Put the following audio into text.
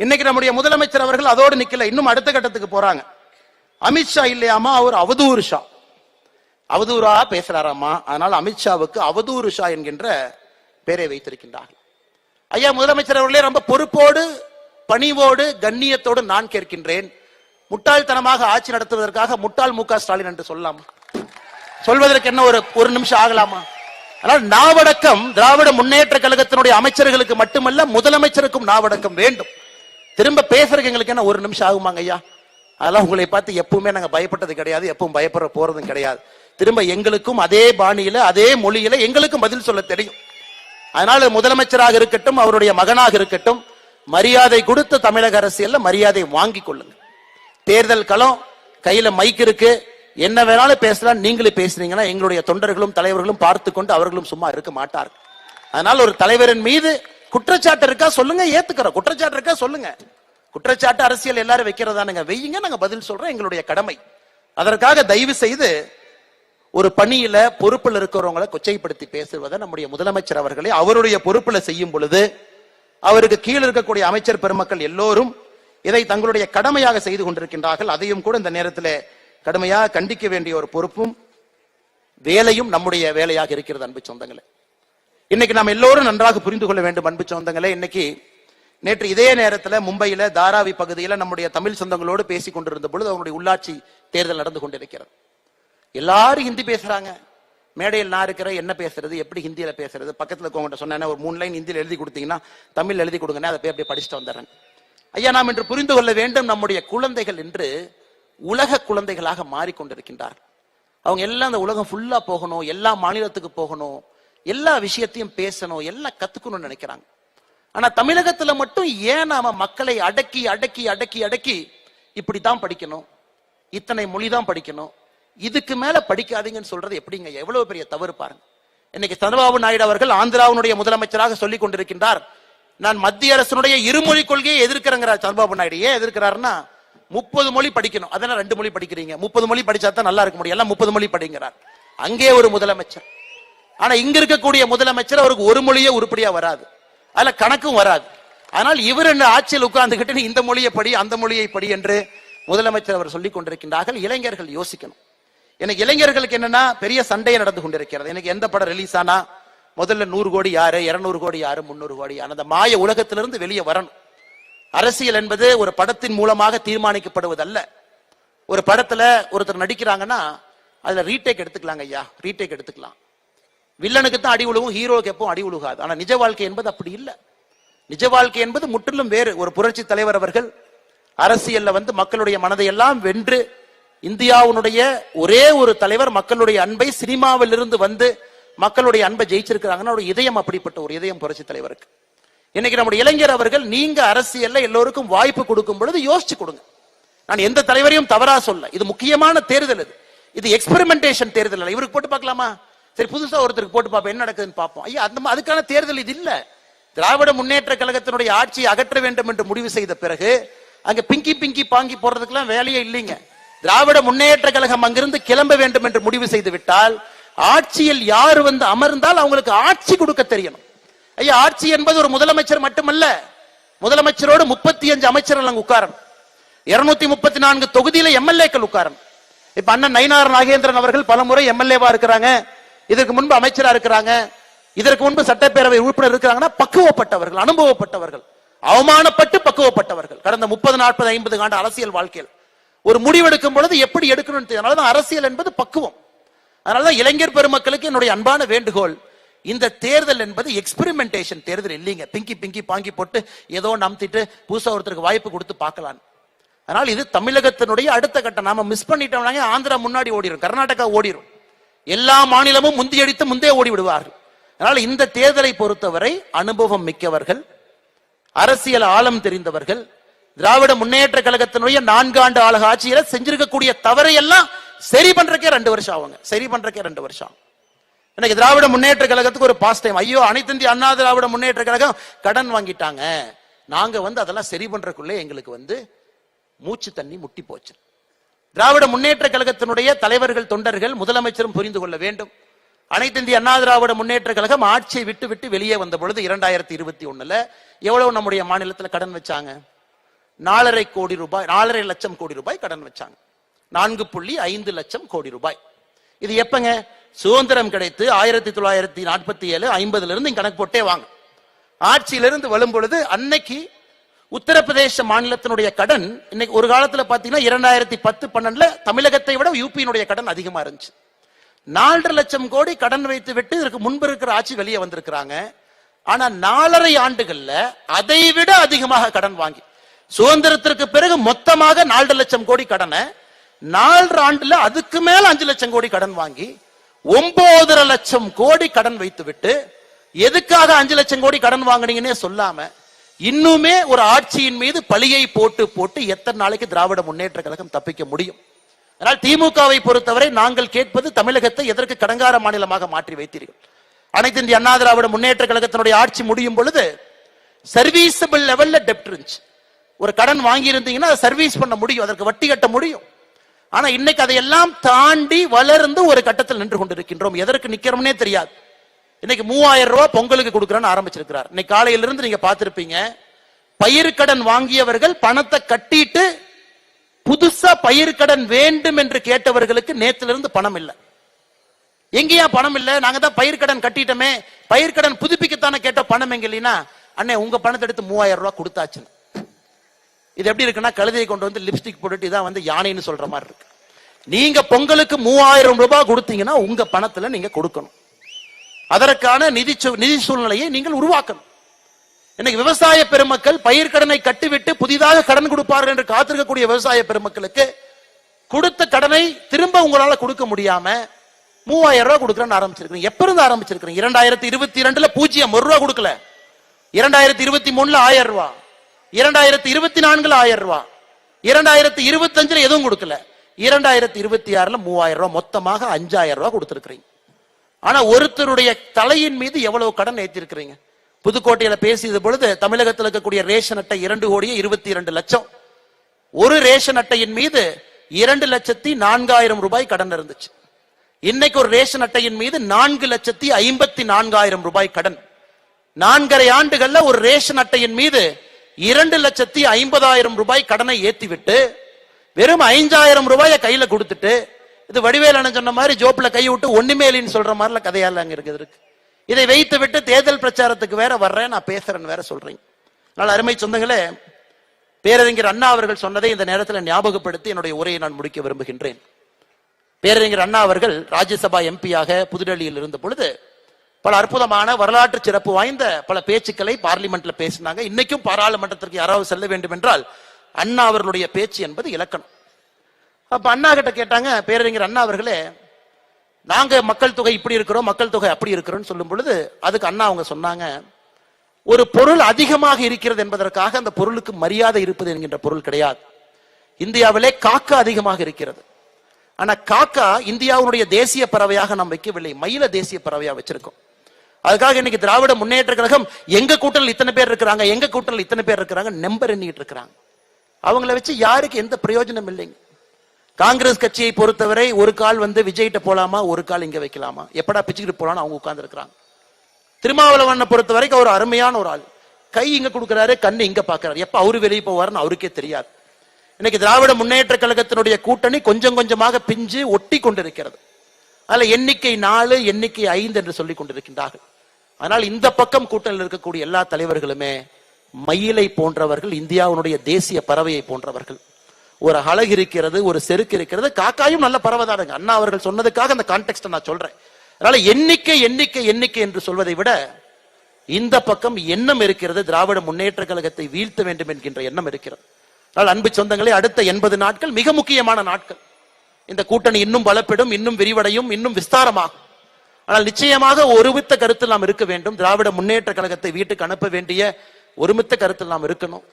இன்னைக்கு நம்முடைய முதலமைச்சர் அவர்கள் அதோடு நிக்கல. இன்னும் அடுத்த கட்டத்துக்கு போறாங்க. அமித்ஷா இல்லையாமா? அவர் அவதூறு ஷா. அவதூறா பேசுறாராமா? அதனால் அமித்ஷாவுக்கு அவதூறு ஷா என்கின்ற பெயரை வைத்திருக்கின்றார்கள். ஐயா முதலமைச்சர் அவர்களே ரொம்ப பொறுப்போடு பணிவோடு கண்ணியத்தோடு நான் கேட்கின்றேன். முட்டாள்தனமாக ஆட்சி நடத்துவதற்காக முட்டாள் மு ஸ்டாலின் என்று சொல்லலாமா? சொல்வதற்கு என்ன ஒரு ஒரு நிமிஷம் ஆகலாமா? ஆனால் நாவடக்கம் திராவிட முன்னேற்ற கழகத்தினுடைய அமைச்சர்களுக்கு மட்டுமல்ல முதலமைச்சருக்கும் நாவடக்கம் வேண்டும். திரும்ப பேசுறதுக்கு எங்களுக்கு என்ன ஒரு நிமிஷம் ஆகுமாங்க ஐயா? அதெல்லாம் உங்களை பார்த்து எப்பவுமே நாங்க பயப்பட்டது கிடையாது எப்பவும் பயப்பட போறதும் கிடையாது. திரும்ப எங்களுக்கும் அதே பாணியில அதே மொழியில எங்களுக்கும் பதில் சொல்ல தெரியும். அதனால முதலமைச்சராக இருக்கட்டும் அவருடைய மகனாக இருக்கட்டும் மரியாதை கொடுத்து தமிழக அரசியல்ல மரியாதை வாங்கி கொள்ளுங்க. தேர்தல் களம் கையில மைக் இருக்கு. என்ன வேணாலும் பேசலாம் நீங்களே பேசுறீங்கன்னா எங்களுடைய தொண்டர்களும் தலைவர்களும் பார்த்து கொண்டு அவர்களும் சும்மா இருக்க மாட்டார்கள். அதனால ஒரு தலைவரின் மீது குற்றச்சாட்டு இருக்கா சொல்லுங்க ஏத்துக்கிறோம். குற்றச்சாட்டு இருக்கா சொல்லுங்க. குற்றச்சாட்டு அரசியல் எல்லாரும் வைக்கிறதானுங்க. வெய்யுங்க நாங்க பதில் சொல்றோம் எங்களுடைய கடமை. அதற்காக தயவு செய்து ஒரு பணியில பொறுப்பில் இருக்கிறவங்களை கொச்சைப்படுத்தி பேசுவதை நம்முடைய முதலமைச்சர் அவர்களை அவருடைய பொறுப்புல செய்யும் பொழுது அவருக்கு கீழ் இருக்கக்கூடிய அமைச்சர் பெருமக்கள் எல்லோரும் இதை தங்களுடைய கடமையாக செய்து கொண்டிருக்கின்றார்கள். அதையும் கூட இந்த நேரத்தில் கடுமையாக கண்டிக்க வேண்டிய ஒரு பொறுப்பும் வேலையும் நம்முடைய வேலையாக இருக்கிறது அன்பு சொந்தங்களே. இன்னைக்கு நாம் எல்லோரும் நன்றாக புரிந்து கொள்ள வேண்டும் அன்பு சொந்தங்களே. இன்னைக்கு நேற்று இதே நேரத்தில் மும்பையில தாராவி பகுதியில் நம்முடைய தமிழ் சொந்தங்களோடு பேசி கொண்டிருந்த பொழுது அவங்களுடைய உள்ளாட்சி தேர்தல் நடந்து கொண்டிருக்கிறது. எல்லாரும் ஹிந்தி பேசுறாங்க. மேடையில் நான் இருக்கிற என்ன பேசுறது எப்படி ஹிந்தியில பேசுறது? பக்கத்தில் இருக்கவங்க சொன்னேன் ஒரு மூணு லைன் ஹிந்தியில் எழுதி கொடுத்தீங்கன்னா தமிழ் எழுதி கொடுங்க அதை போய் அப்படியே படிச்சுட்டு வந்துடுறேன். ஐயா நாம் இன்று புரிந்து கொள்ள வேண்டும் நம்முடைய குழந்தைகள் என்று உலக குழந்தைகளாக மாறிக்கொண்டிருக்கின்றார் அவங்க எல்லாம் அந்த உலகம் ஃபுல்லா போகணும் எல்லா மாநிலத்துக்கு போகணும் எல்லா விஷயத்தையும் பேசணும் எல்லாம் கத்துக்கணும்னு நினைக்கிறாங்க. ஆனா தமிழகத்துல மட்டும் ஏன் நாம மக்களை அடக்கி அடக்கி அடக்கி அடக்கி இப்படித்தான் படிக்கணும்? இத்தனை மொழிதான் படிக்கணும்? இதுக்கு மேல படிக்காதீங்கன்னு சொல்றது எப்படிங்க? எவ்வளவு பெரிய தவறு பாருங்க. இன்னைக்கு சந்திரபாபு நாயுடு அவர்கள் ஆந்திராவினுடைய முதலமைச்சராக சொல்லிக் கொண்டிருக்கின்றார். நான் மத்திய அரசினுடைய இருமொழி கொள்கையை எதிர்க்கிறேங்கிறார் சந்திரபாபு நாயுடு. ஏன் எதிர்க்கிறாருன்னா முப்பது மொழி படிக்கணும். அதெல்லாம் ரெண்டு மொழி படிக்கிறீங்க? முப்பது மொழி படிச்சா தான் நல்லா இருக்க முடியும். எல்லாம் முப்பது மொழி படிங்கிறார். அங்கே ஒரு முதலமைச்சர். ஆனா இங்க இருக்கக்கூடிய முதலமைச்சர் அவருக்கு ஒரு மொழியே உருப்படியா வராது. அதுல கணக்கும் வராது. ஆனால் இவர் என்ன ஆட்சியில் உட்கார்ந்துகிட்டு இந்த மொழியை படி அந்த மொழியை படி என்று முதலமைச்சர் அவர் சொல்லிக் கொண்டிருக்கின்றார்கள். இளைஞர்கள் யோசிக்கணும். எனக்கு இளைஞர்களுக்கு என்னன்னா பெரிய சண்டையை நடந்து கொண்டிருக்கிறது. எனக்கு எந்த படம் ரிலீஸ் ஆனா முதல்ல நூறு கோடி யாரு இருநூறு கோடி யாரு முன்னூறு கோடி யாரு? அந்த மாய உலகத்திலிருந்து வெளியே வரணும். அரசியல் என்பது ஒரு படத்தின் மூலமாக தீர்மானிக்கப்படுவதல்ல. ஒரு படத்துல ஒருத்தர் நடிக்கிறாங்கன்னா அதுல ரீடேக் எடுத்துக்கலாங்க ஐயா. ரீடேக் எடுத்துக்கலாம். வில்லனுக்கு தான் அடி உழுவும் ஹீரோவுக்கு எப்பவும் அடி உழுகாது. ஆனா நிஜ வாழ்க்கை என்பது அப்படி இல்லை. நிஜ வாழ்க்கை என்பது முற்றிலும் வேறு. ஒரு புரட்சி தலைவர் அவர்கள் அரசியல்ல வந்து மக்களுடைய மனதை எல்லாம் வென்று இந்தியாவுடைய ஒரே ஒரு தலைவர் மக்களுடைய அன்பை சினிமாவிலிருந்து வந்து மக்களுடைய அன்பை ஜெயிச்சிருக்கிறாங்கன்னா ஒரு இதயம் அப்படிப்பட்ட ஒரு இதயம் புரட்சி தலைவருக்கு. இன்னைக்கு நம்முடைய இளைஞர் அவர்கள் நீங்க அரசியல்ல எல்லோருக்கும் வாய்ப்பு கொடுக்கும் பொழுது யோசிச்சு கொடுங்க. நான் எந்த தலைவரையும் தவறா சொல்ல. இது முக்கியமான தேர்தல் இது இது எக்ஸ்பெரிமெண்டேஷன் தேர்தல் அல்ல. இவருக்கு போட்டு பார்க்கலாமா? சரி புதுசா ஒருத்தருக்கு போட்டு பார்ப்போம் என்ன நடக்குதுன்னு பார்ப்போம். ஐயா அந்த அதுக்கான தேர்தல் இது இல்ல. திராவிட முன்னேற்ற கழகத்தினுடைய ஆட்சியை அகற்ற வேண்டும் என்று முடிவு செய்த பிறகு அங்க பிங்கி பிங்கி பாங்கி போடுறதுக்கெல்லாம் வேலையே இல்லைங்க. திராவிட முன்னேற்ற கழகம் அங்கிருந்து கிளம்ப வேண்டும் என்று முடிவு செய்து விட்டால் ஆட்சியில் யார் வந்து அமர்ந்தால் அவங்களுக்கு ஆட்சி கொடுக்க தெரியணும். ஐயா ஆட்சி என்பது ஒரு முதலமைச்சர் மட்டுமல்ல முதலமைச்சரோடு முப்பத்தி அஞ்சு அமைச்சர்கள் அங்க உட்காரணும். இருநூத்தி முப்பத்தி நான்கு தொகுதியில எம்எல்ஏக்கள் உட்காரணும். இப்ப அண்ணன் நயினார் நாகேந்திரன் அவர்கள் பலமுறை எம்எல்ஏவா இருக்கிறாங்க. இதற்கு முன்பு அமைச்சரா இருக்கிறாங்க. இதற்கு முன்பு சட்டப்பேரவை உறுப்பினர் இருக்கிறாங்கன்னா பக்குவப்பட்டவர்கள் அனுபவப்பட்டவர்கள் அவமானப்பட்டு பக்குவப்பட்டவர்கள். கடந்த முப்பது நாற்பது ஐம்பது ஆண்டு அரசியல் வாழ்க்கையில். ஒரு முடிவெடுக்கும் பொழுது எப்படி எடுக்கணும் தெரியும். அதனாலதான் அரசியல் என்பது பக்குவம். அதனாலதான் இளைஞர் பெருமக்களுக்கு என்னுடைய அன்பான வேண்டுகோள் இந்த தேர்தல் என்பது எக்ஸ்பெரிமெண்டேஷன் தேர்தல் இல்லைங்க. பிங்கி பிங்கி பாங்கி போட்டு ஏதோ நம்பிட்டு புதுசாக ஒருத்தருக்கு வாய்ப்பு கொடுத்து பார்க்கலாம். அதனால் இது தமிழகத்தினுடைய அடுத்த கட்டம். நாம மிஸ் பண்ணிட்டோம்னாங்க ஆந்திரா முன்னாடி ஓடிடும் கர்நாடகா ஓடிரும். எல்லா மாநிலமும் முந்தியடித்து முந்தே ஓடி விடுவார்கள் அதனால் இந்த தேர்தலை பொறுத்தவரை அனுபவம் மிக்கவர்கள் அரசியல் ஆழம் தெரிந்தவர்கள் திராவிட முன்னேற்ற கழகத்தினுடைய நான்காண்டு ஆளுக ஆட்சியில செஞ்சிருக்கக்கூடிய தவறை எல்லாம் சரி பண்றக்கே ரெண்டு வருஷம் ஆகுங்க. சரி பண்றக்கே ரெண்டு வருஷம் ஆகும். திராவிட முன்னேற்ற கழகத்துக்கு ஒரு பாஸ் டைம் ஐயோ அனைத்து இந்திய அண்ணா திராவிட முன்னேற்ற கழகம் கடன் வாங்கிட்டாங்க. நாங்க வந்து அதெல்லாம் சரி பண்றதுக்குள்ளே எங்களுக்கு வந்து மூச்சு தண்ணி முட்டி போச்சு. திராவிட முன்னேற்ற கழகத்தினுடைய தலைவர்கள் தொண்டர்கள் முதலமைச்சரும் புரிந்து கொள்ள வேண்டும். அனைத்து இந்திய அண்ணா திராவிட முன்னேற்ற கழகம் ஆட்சியை விட்டு விட்டு வெளியே வந்த பொழுது இரண்டாயிரத்தி இருபத்தி ஒண்ணுல எவ்வளவு நம்முடைய மாநிலத்தில் கடன் வச்சாங்க? நாலரை கோடி ரூபாய் நாலரை லட்சம் கோடி ரூபாய் கடன் வச்சாங்க. நான்கு புள்ளி ஐந்து லட்சம் கோடி ரூபாய். இது எப்பங்க? சுதந்திரம் கிடைத்து ஆயிரத்தி தொள்ளாயிரத்தி நாற்பத்தி ஏழு ஐம்பதுல இருந்து கணக்கு போட்டே வாங்க. ஆட்சியிலிருந்து வரும் பொழுது அன்னைக்கு உத்தரப்பிரதேச மாநிலத்தினுடைய கடன் இன்னைக்கு ஒரு காலத்துல பாத்தீங்கன்னா இரண்டாயிரத்தி பத்து பன்னெண்டுல தமிழகத்தை விட யூபியினுடைய கடன் அதிகமா இருந்துச்சு. நாலரை லட்சம் கோடி கடன் வைத்து விட்டு இதற்கு முன்பு இருக்கிற ஆட்சி வெளியே வந்திருக்கிறாங்க. ஆனா நாலரை ஆண்டுகள்ல அதை விட அதிகமாக கடன் வாங்கி சுதந்திரத்திற்கு பிறகு மொத்தமாக நாலரை லட்சம் கோடி கடனை நாலரை ஆண்டுல அதுக்கு மேல அஞ்சு லட்சம் கோடி கடன் வாங்கி ஒன்பதரை லட்சம் கோடி கடன் வைத்து விட்டு எதுக்காக அஞ்சு லட்சம் கோடி கடன் வாங்குனீங்கன்னே சொல்லாம இன்னுமே ஒரு ஆட்சியின் மீது பழியை போட்டு போட்டு எத்தனை நாளைக்கு திராவிட முன்னேற்ற கழகம் தப்பிக்க முடியும்? அதனால் திமுகவை பொறுத்தவரை நாங்கள் கேட்பது தமிழகத்தை எதற்கு கடங்கார மாநிலமாக மாற்றி வைத்தீர்கள்? அனைத்து இந்திய அண்ணா திராவிட முன்னேற்ற கழகத்தினுடைய ஆட்சி முடியும் பொழுது சர்வீசபிள் லெவல்ல டெப்ட் இருந்துச்சு. ஒரு கடன் வாங்கி இருந்தீங்கன்னா அதை சர்வீஸ் பண்ண முடியும் அதற்கு வட்டி கட்ட முடியும். ஆனா இன்னைக்கு அதையெல்லாம் தாண்டி வளர்ந்து ஒரு கட்டத்தில் நின்று கொண்டிருக்கின்றோம். எதற்கு நிக்கிறோம்னே தெரியாது. இன்னைக்கு மூவாயிரம் ரூபாய் பொங்கலுக்கு கொடுக்குறேன்னு ஆரம்பிச்சிருக்கிறார். இன்னைக்கு காலையில இருந்து நீங்க பார்த்திருப்பீங்க பயிர்க்கடன் வாங்கியவர்கள் பணத்தை கட்டிட்டு புதுசா பயிர்க்கடன் வேண்டும் என்று கேட்டவர்களுக்கு நேத்துல இருந்து பணம் இல்லை. எங்கேயா பணம் இல்ல? நாங்க தான் பயிர்க்கடன் கட்டிட்டோமே. பயிர்க்கடன் புதுப்பிக்கத்தானே கேட்ட பணம் எங்க இல்லைன்னா அண்ணே உங்க பணத்தை எடுத்து மூவாயிரம் ரூபாய் கொடுத்தாச்சுன்னு. இது எப்படி இருக்குன்னா கழுதையை கொண்டு வந்து லிப்ஸ்டிக் போட்டுட்டு இதான் வந்து யானைன்னு சொல்ற மாதிரி இருக்கு. நீங்க பொங்கலுக்கு மூவாயிரம் ரூபாய் கொடுத்தீங்கன்னா உங்க பணத்துல நீங்க கொடுக்கணும். அதற்கான நிதி நிதி சூழ்நிலையை நீங்கள் உருவாக்கணும். இன்னைக்கு விவசாய பெருமக்கள் பயிர்க்கடனை கட்டிவிட்டு புதிதாக கடன் கொடுப்பார்கள் என்று காத்திருக்கக்கூடிய விவசாய பெருமக்களுக்கு கொடுத்த கடனை திரும்ப உங்களால கொடுக்க முடியாம மூவாயிரம் ரூபாய் கொடுக்கறேன்னு ஆரம்பிச்சிருக்கீங்க எப்ப இருந்து ஆரம்பிச்சிருக்கீங்க இரண்டாயிரத்தி இருபத்தி இரண்டுல பூஜ்ஜியம் ஒரு ரூபா கொடுக்கல. இரண்டாயிரத்தி இருபத்தி மூணுல ஆயிரம் ரூபா. இரண்டாயிரத்தி இருபத்தி நான்குல ஆயிரம் ரூபா. இரண்டாயிரத்தி இருபத்தி அஞ்சுல எதுவும் கொடுக்கல. இரண்டாயிரத்தி இருபத்தி ஆறுல மூவாயிரம் ரூபாய் மொத்தமாக அஞ்சாயிரம் ரூபாய் கொடுத்திருக்கிறீங்க. ஆனா ஒருத்தருடைய தலையின் மீது எவ்வளவு கடன் ஏற்றிருக்கிறீங்க புதுக்கோட்டையில பேசியது பொழுது தமிழகத்தில் இருக்கக்கூடிய ரேஷன் அட்டை இரண்டு கோடியே இருபத்தி இரண்டு லட்சம். ஒரு ரேஷன் அட்டையின் மீது இரண்டு லட்சத்தி நான்காயிரம் ரூபாய் கடன் இருந்துச்சு. இன்னைக்கு ஒரு ரேஷன் அட்டையின் மீது நான்கு லட்சத்தி ஐம்பத்தி நான்காயிரம் ரூபாய் கடன். நான்கரை ஆண்டுகள்ல ஒரு ரேஷன் அட்டையின் மீது இரண்டு லட்சத்தி ஐம்பதாயிரம் ரூபாய் கடனை ஏத்திவிட்டு வெறும் ஐந்தாயிரம் ரூபாயை கையில கொடுத்துட்டு இது வடிவேலான சொன்ன மாதிரி ஜோப்ல கை விட்டு ஒண்ணுமே இல்லைன்னு சொல்ற மாதிரில கதையால அங்க இருக்குது இருக்கு. இதை வைத்து விட்டு தேர்தல் பிரச்சாரத்துக்கு வேற வர்றேன் நான் பேசுறேன்னு வேற சொல்றீங்க அதனால அருமை சொந்தங்களே பேரறிஞர் அண்ணா அவர்கள் சொன்னதை இந்த நேரத்தில் ஞாபகப்படுத்தி என்னுடைய உரையை நான் முடிக்க விரும்புகின்றேன். பேரறிஞர் அண்ணா அவர்கள் ராஜ்யசபா எம்பியாக புதுடெல்லியில் இருந்த பொழுது பல அற்புதமான வரலாற்று சிறப்பு வாய்ந்த பல பேச்சுக்களை பார்லிமெண்ட்ல பேசினாங்க. இன்னைக்கும் பாராளுமன்றத்திற்கு யாராவது செல்ல வேண்டும் என்றால் அண்ணா அவர்களுடைய பேச்சு என்பது இலக்கணம். அப்ப அண்ணா கிட்ட கேட்டாங்க பேரறிஞர் அண்ணா அவர்களே நாங்க மக்கள் தொகை இப்படி இருக்கிறோம் மக்கள் தொகை அப்படி இருக்கிறோம்னு சொல்லும் பொழுது அதுக்கு அண்ணா அவங்க சொன்னாங்க ஒரு பொருள் அதிகமாக இருக்கிறது என்பதற்காக அந்த பொருளுக்கு மரியாதை இருப்பது என்கின்ற பொருள் கிடையாது. இந்தியாவிலே காக்கா அதிகமாக இருக்கிறது. ஆனா காக்கா இந்தியாவுடைய தேசிய பறவையாக நாம் வைக்கவில்லை மயில தேசிய பறவையா வச்சிருக்கோம். அதுக்காக இன்னைக்கு திராவிட முன்னேற்ற கழகம் எங்க கூட்டத்தில் இத்தனை பேர் இருக்கிறாங்க எங்க கூட்டத்தில் இத்தனை பேர் இருக்கிறாங்க நம்பர் எண்ணிட்டு இருக்கிறாங்க. அவங்கள வச்சு யாருக்கு எந்த பிரயோஜனம் இல்லைங்க. காங்கிரஸ் கட்சியை பொறுத்தவரை ஒரு கால் வந்து விஜய்கிட்ட போலாமா ஒரு கால் இங்க வைக்கலாமா? எப்படா பிச்சுக்கிட்டு போலான்னு அவங்க உட்கார்ந்து இருக்கிறாங்க திருமாவளவனை பொறுத்த வரைக்கும் அவர் அருமையான ஒரு ஆள். கை இங்க கொடுக்கறாரு கண்ணு இங்க பாக்குறாரு எப்ப அவரு வெளியே போவாருன்னு அவருக்கே தெரியாது. இன்னைக்கு திராவிட முன்னேற்ற கழகத்தினுடைய கூட்டணி கொஞ்சம் கொஞ்சமாக பிஞ்சு ஒட்டி கொண்டிருக்கிறது. அதுல எண்ணிக்கை நாலு எண்ணிக்கை ஐந்து என்று சொல்லி கொண்டிருக்கின்றார்கள். அதனால் இந்த பக்கம் கூட்டணியில் இருக்கக்கூடிய எல்லா தலைவர்களுமே மயிலை போன்றவர்கள் இந்தியாவுடைய தேசிய பறவையை போன்றவர்கள். ஒரு அழகு இருக்கிறது ஒரு செருக்கு இருக்கிறது காக்காயும் நல்ல பறவை தானுங்க அண்ணா அவர்கள் சொன்னதுக்காக அந்த கான்டெக்ட் நான் சொல்றேன். அதனால எண்ணிக்கை எண்ணிக்கை எண்ணிக்கை என்று சொல்வதை விட இந்த பக்கம் எண்ணம் இருக்கிறது திராவிட முன்னேற்ற கழகத்தை வீழ்த்த வேண்டும் என்கின்ற எண்ணம் இருக்கிறது. அதனால் அன்பு சொந்தங்களே அடுத்த எண்பது நாட்கள் மிக முக்கியமான நாட்கள். இந்த கூட்டணி இன்னும் பலப்படும் இன்னும் விரிவடையும் இன்னும் விஸ்தாரமாகும். ஆனால் நிச்சயமாக ஒருமித்த கருத்தில் நாம் இருக்க வேண்டும். திராவிட முன்னேற்ற கழகத்தை வீட்டுக்கு அனுப்ப வேண்டிய ஒருமித்த கருத்தில் நாம் இருக்கணும்.